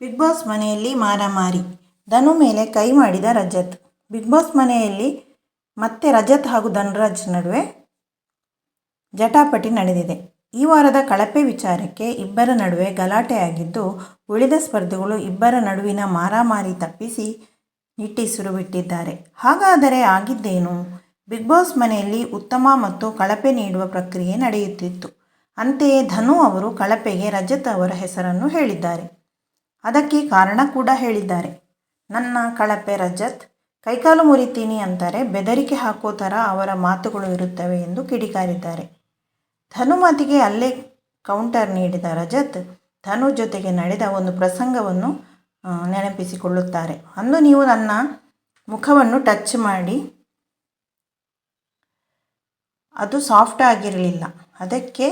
Big boss ಮನೆಯಲ್ಲಿ ಮಾರಾಮಾರಿ. ಧನು ಮೇಲೆ ಕೈ ಮಾಡಿದ ರಜತ್. ಬಿಗ್ ಬಾಸ್ ಮನೆಯಲ್ಲಿ ಮತ್ತೆ ರಜತ್ ಹಾಗೂ ಧನ್ರಾಜ್ ನಡುವೆ ಜಟಾಪಟಿ ನಡೆದಿದೆ. ಈ ವಾರದ ಕಳಪೆ ವಿಚಾರಕ್ಕೆ ಇಬ್ಬರ ನಡುವೆ ಗಲಾಟೆಯಾಗಿದ್ದು ಉಳಿದ ಸ್ಪರ್ಧಿಗಳು ಇಬ್ಬರ ನಡುವಿನ ಮಾರಾಮಾರಿ ತಪ್ಪಿಸಿ ನಿಟ್ಟಿಸಿರು ಬಿಟ್ಟಿದ್ದಾರೆ ಹಾಗಾದರೆ ಆಗಿದ್ದೇನು? ಬಿಗ್ ಬಾಸ್ ಮನೆಯಲ್ಲಿ ಉತ್ತಮ ಮತ್ತು ಕಳಪೆ ನೀಡುವ ಪ್ರಕ್ರಿಯೆ ನಡೆಯುತ್ತಿತ್ತು. ಅಂತೆಯೇ ಧನು ಅವರು ಕಳಪೆಗೆ ರಜತ್ ಅವರ ಹೆಸರನ್ನು ಹೇಳಿದ್ದಾರೆ. ಅದಕ್ಕೆ ಕಾರಣ ಕೂಡ ಹೇಳಿದ್ದಾರೆ. ನನ್ನ ಕಳಪೆ ರಜತ್, ಕೈಕಾಲು ಮುರಿತೀನಿ ಅಂತಾರೆ, ಬೆದರಿಕೆ ಹಾಕೋ ಥರ ಅವರ ಮಾತುಗಳು ಇರುತ್ತವೆ ಎಂದು ಕಿಡಿಕಾರಿದ್ದಾರೆ. ಧನುಮತಿಗೆ ಅಲ್ಲೇ ಕೌಂಟರ್ ನೀಡಿದ ರಜತ್, ಧನು ಜೊತೆಗೆ ನಡೆದ ಒಂದು ಪ್ರಸಂಗವನ್ನು ನೆನಪಿಸಿಕೊಳ್ಳುತ್ತಾರೆ. ಅಂದು ನೀವು ನನ್ನ ಮುಖವನ್ನು ಟಚ್ ಮಾಡಿ, ಅದು ಸಾಫ್ಟ್ ಆಗಿರಲಿಲ್ಲ. ಅದಕ್ಕೆ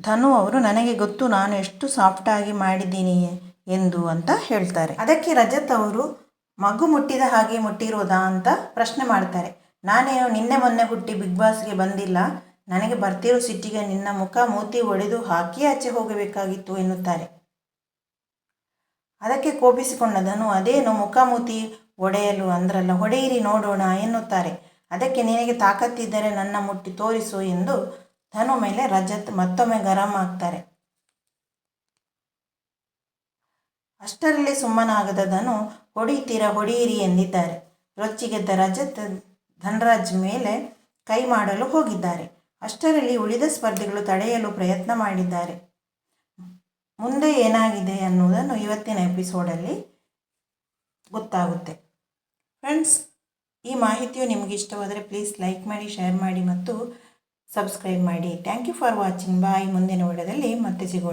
ಧನು ಅವರು, ನನಗೆ ಗೊತ್ತು, ನಾನು ಎಷ್ಟು ಸಾಫ್ಟಾಗಿ ಮಾಡಿದ್ದೀನಿ ಎಂದು ಅಂತ ಹೇಳ್ತಾರೆ. ಅದಕ್ಕೆ ರಜತ್ ಅವರು, ಮಗು ಮುಟ್ಟಿದ ಹಾಗೆ ಮುಟ್ಟಿರೋದಾ ಅಂತ ಪ್ರಶ್ನೆ ಮಾಡ್ತಾರೆ. ನಾನೇನು ನಿನ್ನೆ ಮೊನ್ನೆ ಹುಟ್ಟಿ ಬಿಗ್ ಬಾಸ್ಗೆ ಬಂದಿಲ್ಲ. ನನಗೆ ಬರ್ತಿರೋ ಸಿಟ್ಟಿಗೆ ನಿನ್ನ ಮುಖ ಮೂತಿ ಒಡೆದು ಹಾಕಿ ಆಚೆ ಹೋಗಬೇಕಾಗಿತ್ತು ಎನ್ನುತ್ತಾರೆ. ಅದಕ್ಕೆ ಕೋಪಿಸಿಕೊಂಡ ಧನು, ಅದೇನು ಮುಖ ಮೂತಿ ಒಡೆಯಲು ಅಂದ್ರಲ್ಲ, ಹೊಡೆಯಿರಿ ನೋಡೋಣ ಎನ್ನುತ್ತಾರೆ. ಅದಕ್ಕೆ ನಿನಗೆ ತಾಕತ್ತಿದ್ದರೆ ನನ್ನ ಮುಟ್ಟಿ ತೋರಿಸು ಎಂದು ಧನು ಮೇಲೆ ರಜತ್ ಮತ್ತೊಮ್ಮೆ ಗರಂ ಆಗ್ತಾರೆ. ಅಷ್ಟರಲ್ಲಿ ಸುಮ್ಮನಾಗದ ಧನು ಹೊಡೀತೀರ ಹೊಡೆಯಿರಿ ಎಂದಿದ್ದಾರೆ. ರೊಚ್ಚಿಗೆದ್ದ ರಜತ್ ಧನರಾಜ್ ಮೇಲೆ ಕೈ ಮಾಡಲು ಹೋಗಿದ್ದಾರೆ. ಅಷ್ಟರಲ್ಲಿ ಉಳಿದ ಸ್ಪರ್ಧಿಗಳು ತಡೆಯಲು ಪ್ರಯತ್ನ ಮಾಡಿದ್ದಾರೆ. ಮುಂದೆ ಏನಾಗಿದೆ ಅನ್ನುವುದನ್ನು ಇವತ್ತಿನ ಎಪಿಸೋಡಲ್ಲಿ ಗೊತ್ತಾಗುತ್ತೆ. ಫ್ರೆಂಡ್ಸ್, ಈ ಮಾಹಿತಿಯು ನಿಮಗೆ ಇಷ್ಟವಾದರೆ ಪ್ಲೀಸ್ ಲೈಕ್ ಮಾಡಿ, ಶೇರ್ ಮಾಡಿ ಮತ್ತು ಸಬ್ಸ್ಕ್ರೈಬ್ ಮಾಡಿ. Thank you for watching bye ಮುಂದಿನ ವಿಡಿಯೋದಲ್ಲಿ ಮತ್ತೆ ಸಿಗೋಣ.